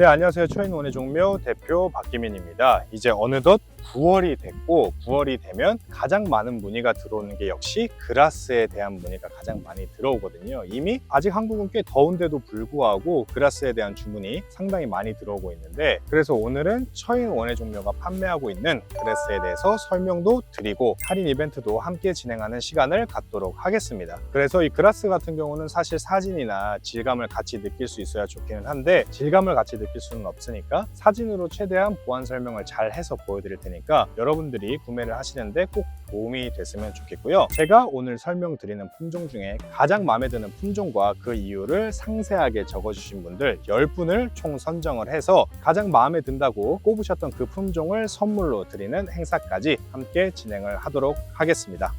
네, 안녕하세요. 초인원의 종묘 대표 박기민입니다. 이제 어느덧 9월이 됐고 9월이 되면 가장 많은 문의가 들어오는 게 역시 그라스에 대한 문의가 가장 많이 들어오거든요. 이미 아직 한국은 꽤 더운데도 불구하고 그라스에 대한 주문이 상당히 많이 들어오고 있는데 그래서 오늘은 처인 원의 종묘가 판매하고 있는 그라스에 대해서 설명도 드리고 할인 이벤트도 함께 진행하는 시간을 갖도록 하겠습니다. 그래서 이 그라스 같은 경우는 사실 사진이나 질감을 같이 느낄 수 있어야 좋기는 한데 질감을 같이 느낄 수는 없으니까 사진으로 최대한 보안 설명을 잘 해서 보여드릴 테니까 여러분들이 구매를 하시는데 꼭 도움이 됐으면 좋겠고요. 제가 오늘 설명드리는 품종 중에 가장 마음에 드는 품종과 그 이유를 상세하게 적어주신 분들 10분을 총 선정을 해서 가장 마음에 든다고 꼽으셨던 그 품종을 선물로 드리는 행사까지 함께 진행을 하도록 하겠습니다.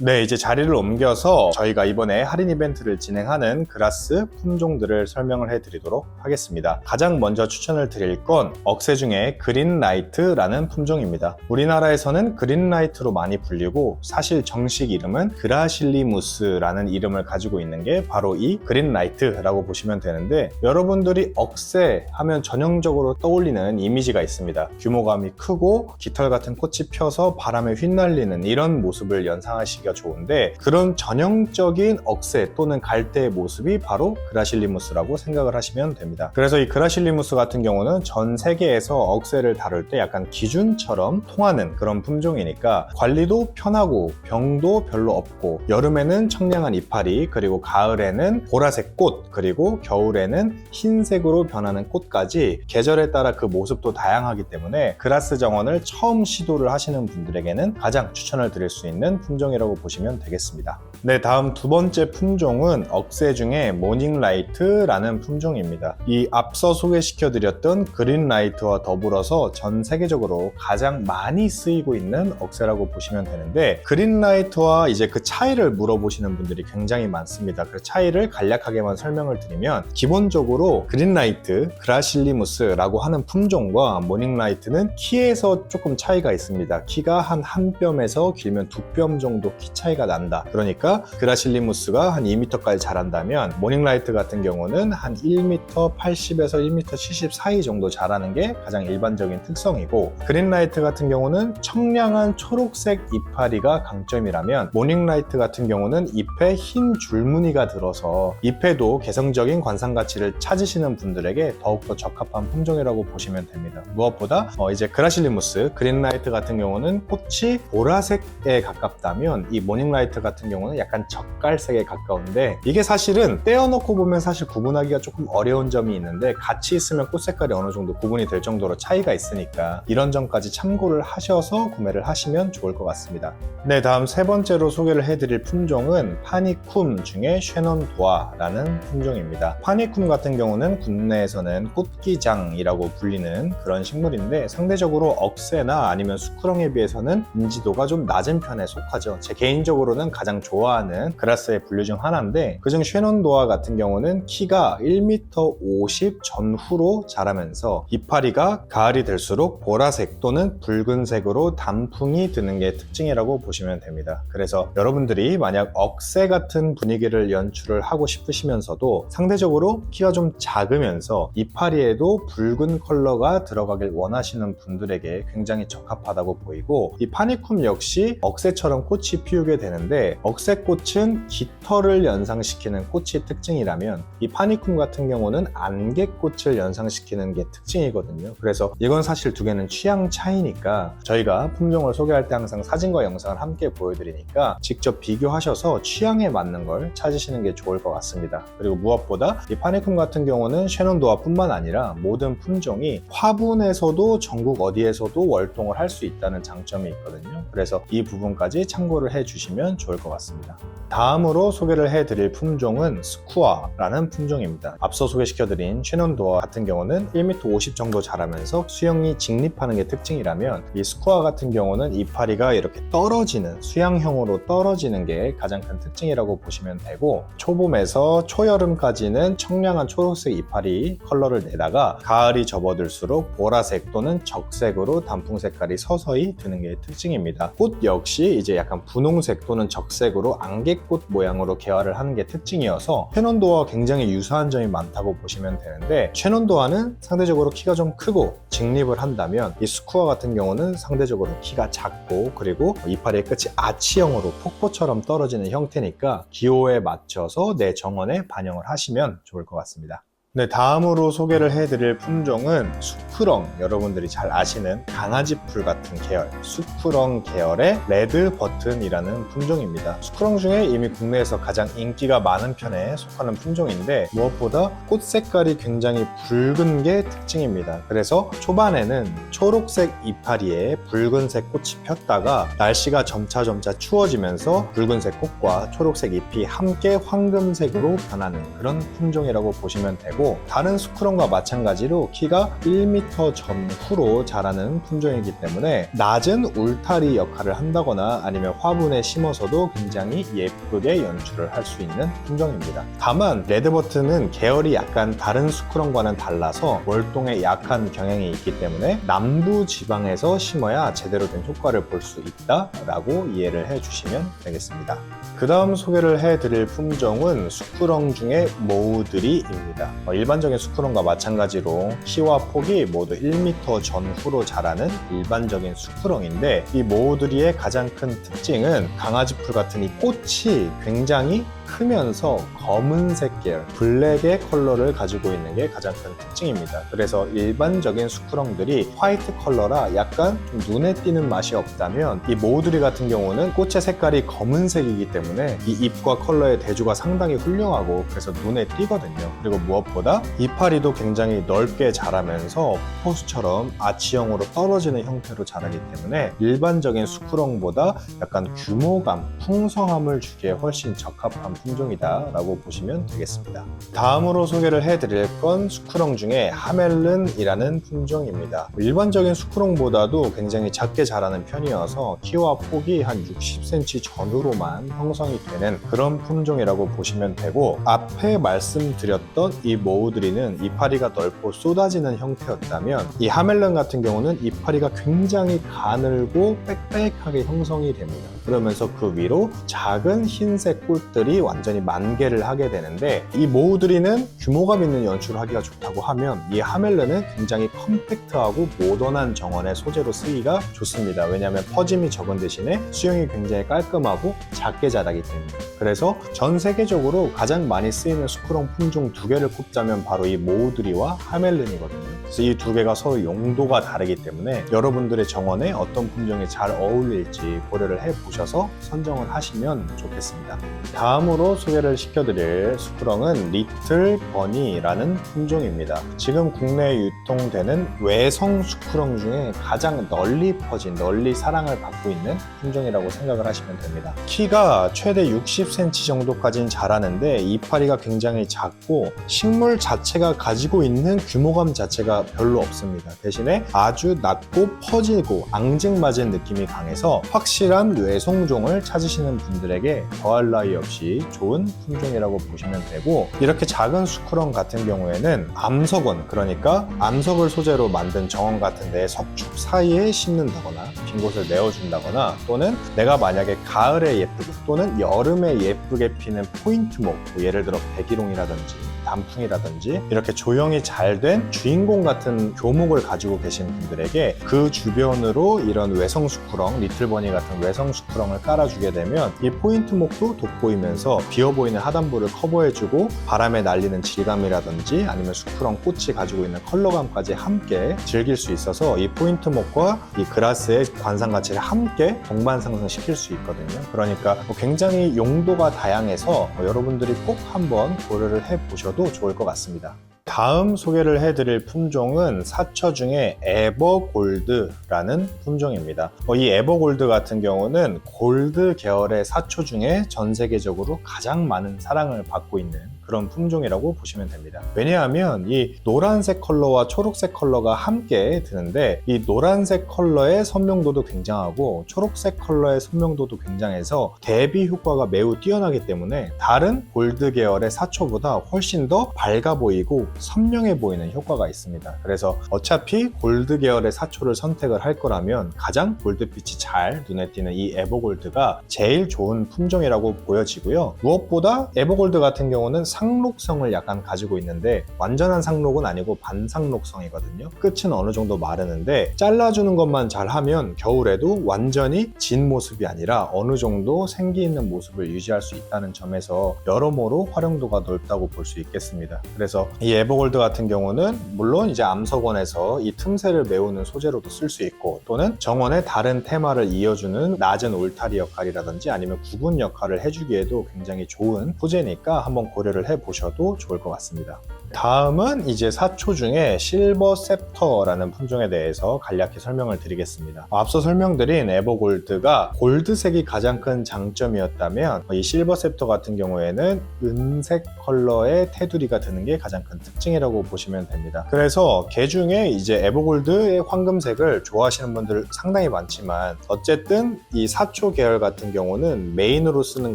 네, 이제 자리를 옮겨서 저희가 이번에 할인 이벤트를 진행하는 그라스 품종들을 설명을 해드리도록 하겠습니다. 가장 먼저 추천을 드릴 건 억새 중에 그린라이트라는 품종입니다. 우리나라에서는 그린라이트로 많이 불리고 사실 정식 이름은 그라실리무스라는 이름을 가지고 있는 게 바로 이 그린라이트라고 보시면 되는데 여러분들이 억새 하면 전형적으로 떠올리는 이미지가 있습니다. 규모감이 크고 깃털 같은 꽃이 펴서 바람에 휘날리는 이런 모습을 연상하시기 가 좋은데 그런 전형적인 억새 또는 갈대의 모습이 바로 그라실리무스라고 생각을 하시면 됩니다. 그래서 이 그라실리무스 같은 경우는 전 세계에서 억새를 다룰 때 약간 기준처럼 통하는 그런 품종이니까 관리도 편하고 병도 별로 없고 여름에는 청량한 이파리 그리고 가을에는 보라색 꽃 그리고 겨울에는 흰색으로 변하는 꽃까지 계절에 따라 그 모습도 다양하기 때문에 그라스 정원을 처음 시도를 하시는 분들에게는 가장 추천을 드릴 수 있는 품종이라고 보시면 되겠습니다. 네, 다음 두 번째 품종은 억새 중에 모닝라이트라는 품종입니다. 이 앞서 소개시켜드렸던 그린라이트와 더불어서 전 세계적으로 가장 많이 쓰이고 있는 억새라고 보시면 되는데 그린라이트와 이제 그 차이를 물어보시는 분들이 굉장히 많습니다. 그 차이를 간략하게만 설명을 드리면 기본적으로 그린라이트, 그라실리무스라고 하는 품종과 모닝라이트는 키에서 조금 차이가 있습니다. 키가 한 한 뼘에서 길면 두 뼘 정도 키 차이가 난다. 그러니까 그라실리무스가 한 2m까지 자란다면 모닝라이트 같은 경우는 한 1m 80에서 1m 70 사이 정도 자라는 게 가장 일반적인 특성이고 그린라이트 같은 경우는 청량한 초록색 이파리가 강점이라면 모닝라이트 같은 경우는 잎에 흰 줄무늬가 들어서 잎에도 개성적인 관상 가치를 찾으시는 분들에게 더욱더 적합한 품종이라고 보시면 됩니다. 무엇보다 어, 이제 그라실리무스 그린라이트 같은 경우는 꽃이 보라색에 가깝다면 이 모닝라이트 같은 경우는 약간 젓갈색에 가까운데 이게 사실은 떼어놓고 보면 사실 구분하기가 조금 어려운 점이 있는데 같이 있으면 꽃 색깔이 어느 정도 구분이 될 정도로 차이가 있으니까 이런 점까지 참고를 하셔서 구매를 하시면 좋을 것 같습니다. 네, 다음 세 번째로 소개를 해드릴 품종은 파니쿰 중에 쉐논도아라는 품종입니다. 파니쿰 같은 경우는 국내에서는 꽃기장이라고 불리는 그런 식물인데 상대적으로 억새나 아니면 수크렁에 비해서는 인지도가 좀 낮은 편에 속하죠. 제 개인적으로는 가장 좋아 하는 그라스의 분류 중 하나인데 그중 쉐논도아 같은 경우는 키가 1m 50 전후로 자라면서 이파리가 가을이 될수록 보라색 또는 붉은색으로 단풍이 드는 게 특징이라고 보시면 됩니다. 그래서 여러분들이 만약 억새 같은 분위기를 연출을 하고 싶으시면서도 상대적으로 키가 좀 작으면서 이파리에도 붉은 컬러가 들어가길 원하시는 분들에게 굉장히 적합하다고 보이고 이 파니쿰 역시 억새처럼 꽃이 피우게 되는데 억새 꽃은 깃털을 연상시키는 꽃이 특징이라면 이 파니쿰 같은 경우는 안개꽃을 연상시키는 게 특징이거든요. 그래서 이건 사실 두 개는 취향 차이니까 저희가 품종을 소개할 때 항상 사진과 영상을 함께 보여드리니까 직접 비교하셔서 취향에 맞는 걸 찾으시는 게 좋을 것 같습니다. 그리고 무엇보다 이 파니쿰 같은 경우는 쉐논도아뿐만 아니라 모든 품종이 화분에서도 전국 어디에서도 월동을 할 수 있다는 장점이 있거든요. 그래서 이 부분까지 참고를 해주시면 좋을 것 같습니다. 다음으로 소개를 해드릴 품종은 스쿠아라는 품종입니다. 앞서 소개시켜드린 쉐논도어 같은 경우는 1m 50 정도 자라면서 수영이 직립하는 게 특징이라면 이 스쿠아 같은 경우는 이파리가 이렇게 떨어지는 수양형으로 떨어지는 게 가장 큰 특징이라고 보시면 되고 초봄에서 초여름까지는 청량한 초록색 이파리 컬러를 내다가 가을이 접어들수록 보라색 또는 적색으로 단풍 색깔이 서서히 드는 게 특징입니다. 꽃 역시 이제 약간 분홍색 또는 적색으로 안개꽃 모양으로 개화를 하는 게 특징이어서 쉐논도어와 굉장히 유사한 점이 많다고 보시면 되는데 쉐논도어는 상대적으로 키가 좀 크고 직립을 한다면 이 스쿠어 같은 경우는 상대적으로 키가 작고 그리고 이파리의 끝이 아치형으로 폭포처럼 떨어지는 형태니까 기호에 맞춰서 내 정원에 반영을 하시면 좋을 것 같습니다. 네, 다음으로 소개를 해드릴 품종은 수프렁, 여러분들이 잘 아시는 강아지풀 같은 계열, 수프렁 계열의 레드 버튼이라는 품종입니다. 수프렁 중에 이미 국내에서 가장 인기가 많은 편에 속하는 품종인데 무엇보다 꽃 색깔이 굉장히 붉은 게 특징입니다. 그래서 초반에는 초록색 이파리에 붉은색 꽃이 폈다가 날씨가 점차 점차 추워지면서 붉은색 꽃과 초록색 잎이 함께 황금색으로 변하는 그런 품종이라고 보시면 되고 다른 스크럼과 마찬가지로 키가 1m 전후로 자라는 품종이기 때문에 낮은 울타리 역할을 한다거나 아니면 화분에 심어서도 굉장히 예쁘게 연출을 할 수 있는 품종입니다. 다만 레드버튼은 계열이 약간 다른 스크럼과는 달라서 월동에 약한 경향이 있기 때문에 남부 지방에서 심어야 제대로 된 효과를 볼 수 있다라고 이해를 해주시면 되겠습니다. 그 다음 소개를 해드릴 품종은 수쿠렁 중에 모우드리입니다. 어, 일반적인 수쿠렁과 마찬가지로 키와 폭이 모두 1m 전후로 자라는 일반적인 수쿠렁인데 이 모우드리의 가장 큰 특징은 강아지 풀 같은 이 꽃이 굉장히 크면서 검은색 계열, 블랙의 컬러를 가지고 있는 게 가장 큰 특징입니다. 그래서 일반적인 수쿠렁들이 화이트 컬러라 약간 좀 눈에 띄는 맛이 없다면 이 모우드리 같은 경우는 꽃의 색깔이 검은색이기 때문에 이 잎과 컬러의 대조가 상당히 훌륭하고 그래서 눈에 띄거든요. 그리고 무엇보다 이파리도 굉장히 넓게 자라면서 포스처럼 아치형으로 떨어지는 형태로 자라기 때문에 일반적인 수쿠렁보다 약간 규모감, 풍성함을 주기에 훨씬 적합한 품종이다라고 보시면 되겠습니다. 다음으로 소개를 해드릴 건 수쿠렁 중에 하멜른이라는 품종입니다. 일반적인 수쿠렁보다도 굉장히 작게 자라는 편이어서 키와 폭이 한 60cm 전후로만 형성이 되는 그런 품종이라고 보시면 되고 앞에 말씀드렸던 이 모우드리는 이파리가 넓고 쏟아지는 형태였다면 이 하멜른 같은 경우는 이파리가 굉장히 가늘고 빽빽하게 형성이 됩니다. 그러면서 그 위로 작은 흰색 꿀들이 완전히 만개를 하게 되는데 이 모우드리는 규모감 있는 연출을 하기가 좋다고 하면 이 하멜르는 굉장히 컴팩트하고 모던한 정원의 소재로 쓰기가 좋습니다. 왜냐하면 퍼짐이 적은 대신에 수영이 굉장히 깔끔하고 작게 자라기 때문에 그래서 전 세계적으로 가장 많이 쓰이는 스크롱 품종 두 개를 꼽자면 바로 이 모우드리와 하멜른이거든요. 그래서 이 두 개가 서로 용도가 다르기 때문에 여러분들의 정원에 어떤 품종이 잘 어울릴지 고려를 해보셔서 선정을 하시면 좋겠습니다. 다음으로 소개를 시켜드릴 스크렁은 리틀 버니라는 품종입니다. 지금 국내에 유통되는 외성 스크렁 중에 가장 널리 퍼진, 널리 사랑을 받고 있는 품종이라고 생각을 하시면 됩니다. 키가 최대 60cm 정도까지는 자라는데 이파리가 굉장히 작고 식물 자체가 가지고 있는 규모감 자체가 별로 없습니다. 대신에 아주 낮고 퍼지고 앙증맞은 느낌이 강해서 확실한 외송종을 찾으시는 분들에게 더할 나위 없이 좋은 품종이라고 보시면 되고 이렇게 작은 수쿠렁 같은 경우에는 암석원 그러니까 암석을 소재로 만든 정원 같은 데 석축 사이에 심는다거나 빈 곳을 내어준다거나 또는 내가 만약에 가을에 예쁘게 또는 여름에 예쁘게 피는 포인트목 뭐 예를 들어 백일홍이라든지 단풍이라든지 이렇게 조형이 잘 된 주인공 같은 교목을 가지고 계신 분들에게 그 주변으로 이런 외성 수쿠렁, 리틀버니 같은 외성 수쿠렁을 깔아주게 되면 이 포인트 목도 돋보이면서 비어 보이는 하단부를 커버해주고 바람에 날리는 질감이라든지 아니면 수쿠렁 꽃이 가지고 있는 컬러감까지 함께 즐길 수 있어서 이 포인트 목과 이 그라스의 관상 가치를 함께 동반 상승시킬 수 있거든요. 그러니까 뭐 굉장히 용도가 다양해서 뭐 여러분들이 꼭 한번 고려를 해보셔도 좋을 것 같습니다. 다음 소개를 해드릴 품종은 사처 중에 에버골드라는 품종입니다. 어, 이 에버골드 같은 경우는 골드 계열의 사초 중에 전 세계적으로 가장 많은 사랑을 받고 있는 그런 품종이라고 보시면 됩니다. 왜냐하면 이 노란색 컬러와 초록색 컬러가 함께 드는데 이 노란색 컬러의 선명도도 굉장하고 초록색 컬러의 선명도도 굉장해서 대비 효과가 매우 뛰어나기 때문에 다른 골드 계열의 사초보다 훨씬 더 밝아 보이고 선명해 보이는 효과가 있습니다. 그래서 어차피 골드 계열의 사초를 선택을 할 거라면 가장 골드빛이 잘 눈에 띄는 이 에버골드가 제일 좋은 품종이라고 보여지고요. 무엇보다 에버골드 같은 경우는 상록성을 약간 가지고 있는데 완전한 상록은 아니고 반상록성이거든요. 끝은 어느 정도 마르는데 잘라주는 것만 잘하면 겨울에도 완전히 진 모습이 아니라 어느 정도 생기 있는 모습을 유지할 수 있다는 점에서 여러모로 활용도가 넓다고 볼 수 있겠습니다. 그래서 이 에버골드 같은 경우는 물론 이제 암석원에서 이 틈새를 메우는 소재로도 쓸 수 있고 또는 정원의 다른 테마를 이어주는 낮은 울타리 역할이라든지 아니면 구분 역할을 해주기에도 굉장히 좋은 소재니까 한번 고려를 해보셔도 좋을 것 같습니다. 다음은 이제 사초 중에 실버 셉터라는 품종에 대해서 간략히 설명을 드리겠습니다. 앞서 설명드린 에버골드가 골드색이 가장 큰 장점이었다면 이 실버 셉터 같은 경우에는 은색 컬러의 테두리가 드는 게 가장 큰 특징이라고 보시면 됩니다. 그래서 개 중에 이제 에버골드의 황금색을 좋아하시는 분들 상당히 많지만 어쨌든 이 사초 계열 같은 경우는 메인으로 쓰는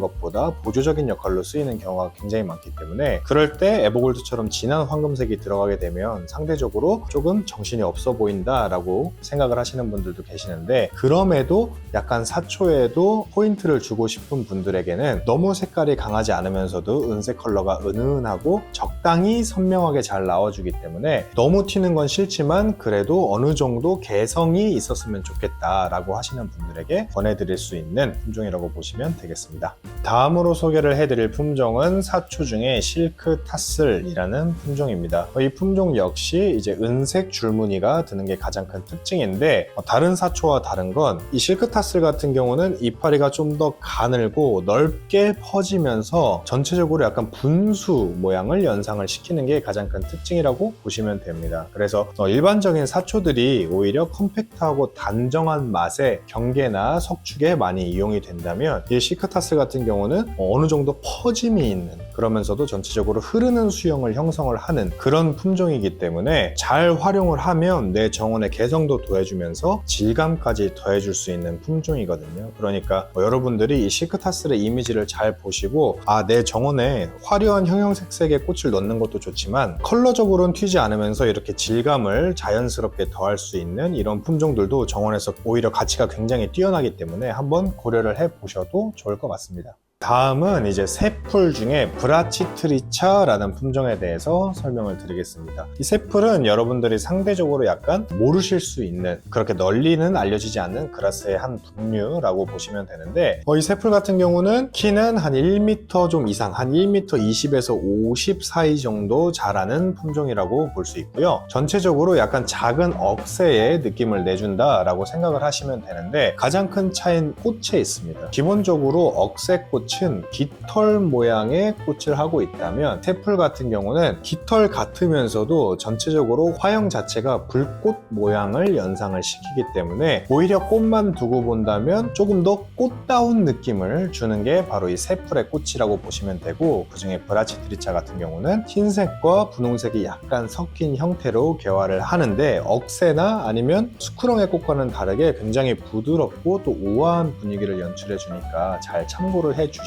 것보다 보조적인 역할로 쓰이는 경우가 굉장히 많기 때문에 그럴 때 에버골드처럼 진한 황금색이 들어가게 되면 상대적으로 조금 정신이 없어 보인다라고 생각을 하시는 분들도 계시는데 그럼에도 약간 사초에도 포인트를 주고 싶은 분들에게는 너무 색깔이 강하지 않으면서도 은색 컬러가 은은하고 적당히 선명하게 잘 나와주기 때문에 너무 튀는 건 싫지만 그래도 어느 정도 개성이 있었으면 좋겠다라고 하시는 분들에게 권해드릴 수 있는 품종이라고 보시면 되겠습니다. 다음으로 소개를 해드릴 품종은 사초 중에 실크 타슬이라는 품종입니다. 이 품종 역시 이제 은색 줄무늬가 드는 게 가장 큰 특징인데 어, 다른 사초와 다른 건 이 실크 타슬 같은 경우는 이파리가 좀 더 가늘고 넓게 퍼지면서 전체적으로 약간 분수 모양을 연상을 시키는 게 가장 큰 특징이라고 보시면 됩니다. 그래서 어, 일반적인 사초들이 오히려 컴팩트하고 단정한 맛의 경계나 석축에 많이 이용이 된다면 이 시크타스 같은 경우는 어느 정도 퍼짐이 있는 그러면서도 전체적으로 흐르는 수영을 형성을 하는 그런 품종이기 때문에 잘 활용을 하면 내 정원의 개성도 더해주면서 질감까지 더해줄 수 있는 품종이거든요. 그러니까 뭐 여러분들이 이 시크타스의 이미지를 잘 보시고 아 내 정원에 화려한 형형색색의 꽃을 넣는 것도 좋지만 컬러적으로는 튀지 않으면서 이렇게 질감을 자연스럽게 더할 수 있는 이런 품종들도 정원에서 오히려 가치가 굉장히 뛰어나기 때문에 한번 고려를 해 보셔도 좋을 것 같습니다. 다음은 이제 새풀 중에 브라치트리차라는 품종에 대해서 설명을 드리겠습니다. 이 새풀은 여러분들이 상대적으로 약간 모르실 수 있는 그렇게 널리는 알려지지 않는 그라스의 한 분류라고 보시면 되는데 어, 이 새풀 같은 경우는 키는 한 1m 좀 이상 한 1m 20에서 50 사이 정도 자라는 품종이라고 볼 수 있고요. 전체적으로 약간 작은 억새의 느낌을 내준다라고 생각을 하시면 되는데 가장 큰 차이는 꽃에 있습니다. 기본적으로 억새 꽃은 깃털 모양의 꽃을 하고 있다면 새풀 같은 경우는 깃털 같으면서도 전체적으로 화형 자체가 불꽃 모양을 연상을 시키기 때문에 오히려 꽃만 두고 본다면 조금 더 꽃다운 느낌을 주는 게 바로 이 새풀의 꽃이라고 보시면 되고 그 중에 브라치트리차 같은 경우는 흰색과 분홍색이 약간 섞인 형태로 개화를 하는데 억새나 아니면 수크롱의 꽃과는 다르게 굉장히 부드럽고 또 우아한 분위기를 연출해 주니까 잘 참고를 해 주시면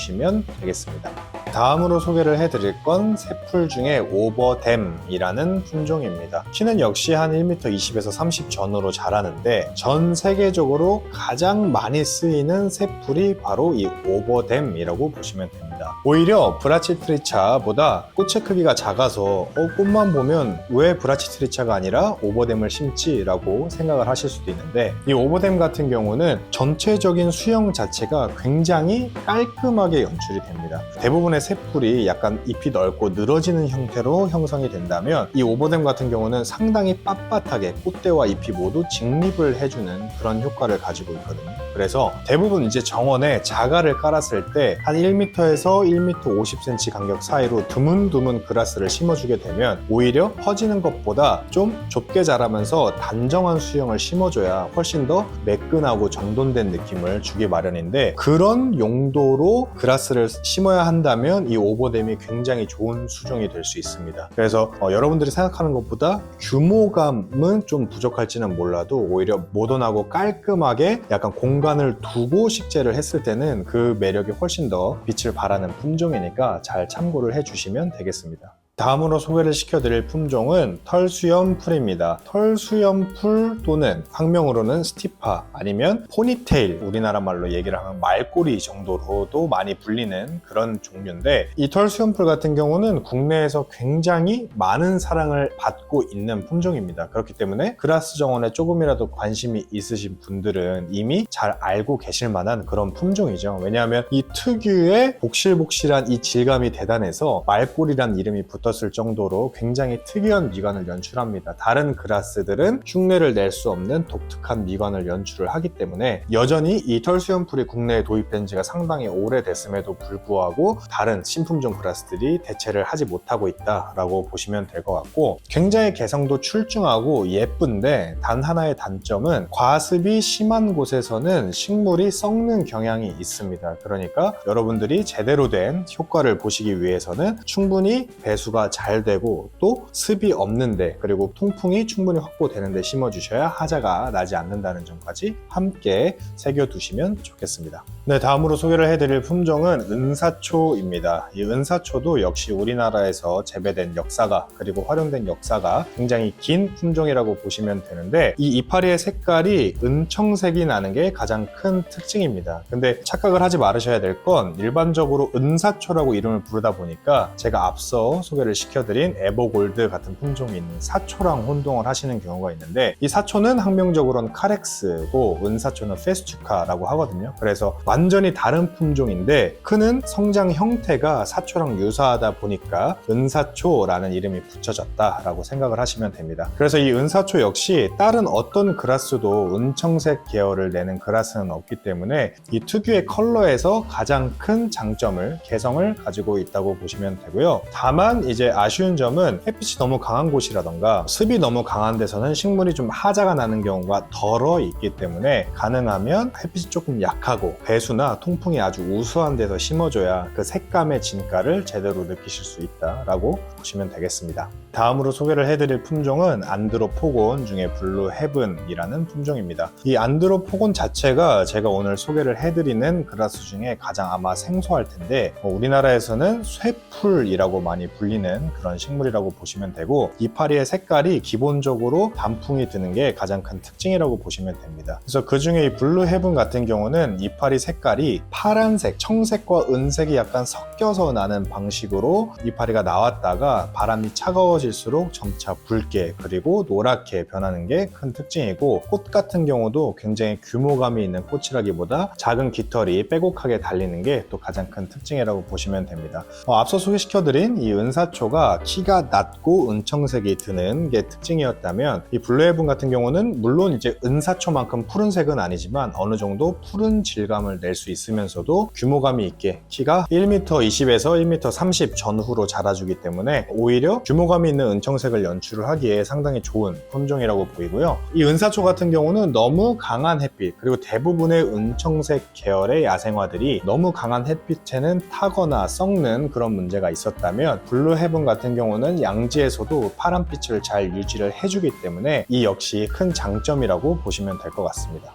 되겠습니다. 다음으로 소개를 해드릴 건 새풀 중에 오버댐이라는 품종입니다. 키는 역시 한 1m 20에서 30 전후로 자라는데 전 세계적으로 가장 많이 쓰이는 새풀이 바로 이 오버댐이라고 보시면 됩니다. 오히려 브라치트리차보다 꽃의 크기가 작아서 어, 꽃만 보면 왜 브라치트리차가 아니라 오버댐을 심지라고 생각을 하실 수도 있는데 이 오버댐 같은 경우는 전체적인 수영 자체가 굉장히 깔끔하게 연출이 됩니다. 대부분의 새풀이 약간 잎이 넓고 늘어지는 형태로 형성이 된다면 이 오버댐 같은 경우는 상당히 빳빳하게 꽃대와 잎이 모두 직립을 해주는 그런 효과를 가지고 있거든요. 그래서 대부분 이제 정원에 자갈을 깔았을 때 한 1m에서 1m, 1m 50cm 간격 사이로 드문드문 그라스를 심어주게 되면 오히려 퍼지는 것보다 좀 좁게 자라면서 단정한 수영을 심어줘야 훨씬 더 매끈하고 정돈된 느낌을 주기 마련인데 그런 용도로 그라스를 심어야 한다면 이 오버댐이 굉장히 좋은 수종이 될 수 있습니다. 그래서 어, 여러분들이 생각하는 것보다 규모감은 좀 부족할지는 몰라도 오히려 모던하고 깔끔하게 약간 공간을 두고 식재를 했을 때는 그 매력이 훨씬 더 빛을 발하 는 품종이니까 잘 참고를 해주시면 되겠습니다. 다음으로 소개를 시켜드릴 품종은 털수염 풀입니다. 털수염 풀 또는 학명으로는 스티파 아니면 포니테일 우리나라 말로 얘기를 하면 말꼬리 정도로도 많이 불리는 그런 종류인데 이 털수염 풀 같은 경우는 국내에서 굉장히 많은 사랑을 받고 있는 품종입니다. 그렇기 때문에 그라스 정원에 조금이라도 관심이 있으신 분들은 이미 잘 알고 계실 만한 그런 품종이죠. 왜냐하면 이 특유의 복실복실한 이 질감이 대단해서 말꼬리란 이름이 붙 었을 정도로 굉장히 특이한 미관을 연출합니다. 다른 그라스들은 흉내를 낼 수 없는 독특한 미관을 연출을 하기 때문에 여전히 이 털수염풀이 국내에 도입된 지가 상당히 오래됐음에도 불구하고 다른 신품종 그라스들이 대체를 하지 못하고 있다라고 보시면 될 것 같고 굉장히 개성도 출중하고 예쁜데 단 하나의 단점은 과습이 심한 곳에서는 식물이 썩는 경향이 있습니다. 그러니까 여러분들이 제대로 된 효과를 보시기 위해서는 충분히 배수가 잘 되고 또 습이 없는데 그리고 통풍이 충분히 확보되는데 심어주셔야 하자가 나지 않는다는 점까지 함께 새겨두시면 좋겠습니다. 네, 다음으로 소개를 해드릴 품종은 은사초입니다. 이 은사초도 역시 우리나라에서 재배된 역사가 그리고 활용된 역사가 굉장히 긴 품종이라고 보시면 되는데 이 이파리의 색깔이 은청색이 나는 게 가장 큰 특징입니다. 근데 착각을 하지 말으셔야 될 건 일반적으로 은사초라고 이름을 부르다 보니까 제가 앞서 소개를 시켜드린 에버골드 같은 품종이 있는 사초랑 혼동을 하시는 경우가 있는데 이 사초는 학명적으로는 카렉스고 은사초는 페스투카라고 하거든요. 그래서 완전히 다른 품종인데 크는 성장 형태가 사초랑 유사하다 보니까 은사초라는 이름이 붙여졌다라고 생각을 하시면 됩니다. 그래서 이 은사초 역시 다른 어떤 그라스도 은청색 계열을 내는 그라스는 없기 때문에 이 특유의 컬러에서 가장 큰 장점을 개성을 가지고 있다고 보시면 되고요. 다만 이제 아쉬운 점은 햇빛이 너무 강한 곳이라던가 습이 너무 강한 데서는 식물이 좀 하자가 나는 경우가 덜어 있기 때문에 가능하면 햇빛이 조금 약하고 배수나 통풍이 아주 우수한 데서 심어줘야 그 색감의 진가를 제대로 느끼실 수 있다라고 보시면 되겠습니다. 다음으로 소개를 해드릴 품종은 안드로포곤 중에 블루 헤븐이라는 품종입니다. 이 안드로포곤 자체가 제가 오늘 소개를 해드리는 그라스 중에 가장 아마 생소할 텐데 어, 우리나라에서는 쇠풀이라고 많이 불리는 그런 식물이라고 보시면 되고 이파리의 색깔이 기본적으로 단풍이 드는 게 가장 큰 특징이라고 보시면 됩니다. 그래서 그 중에 이 블루 헤븐 같은 경우는 이파리 색깔이 파란색, 청색과 은색이 약간 섞여서 나는 방식으로 이파리가 나왔다가 바람이 차가워 질수록 점차 붉게 그리고 노랗게 변하는 게 큰 특징이고 꽃 같은 경우도 굉장히 규모감이 있는 꽃이라기보다 작은 깃털이 빼곡하게 달리는 게 또 가장 큰 특징이라고 보시면 됩니다. 어, 앞서 소개시켜드린 이 은사초가 키가 낮고 은청색이 드는 게 특징이었다면 이 블루헤븐 같은 경우는 물론 이제 은사초만큼 푸른색은 아니지만 어느 정도 푸른 질감을 낼 수 있으면서도 규모감이 있게 키가 1m 20에서 1m 30 전후로 자라주기 때문에 오히려 규모감이 있는 은청색을 연출을 하기에 상당히 좋은 품종이라고 보이고요. 이 은사초 같은 경우는 너무 강한 햇빛 그리고 대부분의 은청색 계열의 야생화들이 너무 강한 햇빛에는 타거나 썩는 그런 문제가 있었다면 블루 헤븐 같은 경우는 양지에서도 파란빛을 잘 유지를 해주기 때문에 이 역시 큰 장점이라고 보시면 될 것 같습니다.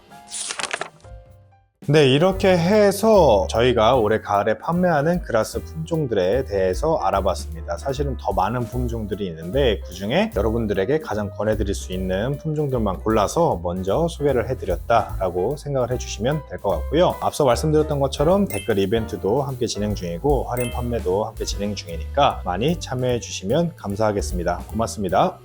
네, 이렇게 해서 저희가 올해 가을에 판매하는 그라스 품종들에 대해서 알아봤습니다. 사실은 더 많은 품종들이 있는데 그 중에 여러분들에게 가장 권해드릴 수 있는 품종들만 골라서 먼저 소개를 해드렸다라고 생각을 해주시면 될 것 같고요. 앞서 말씀드렸던 것처럼 댓글 이벤트도 함께 진행 중이고 할인 판매도 함께 진행 중이니까 많이 참여해주시면 감사하겠습니다. 고맙습니다.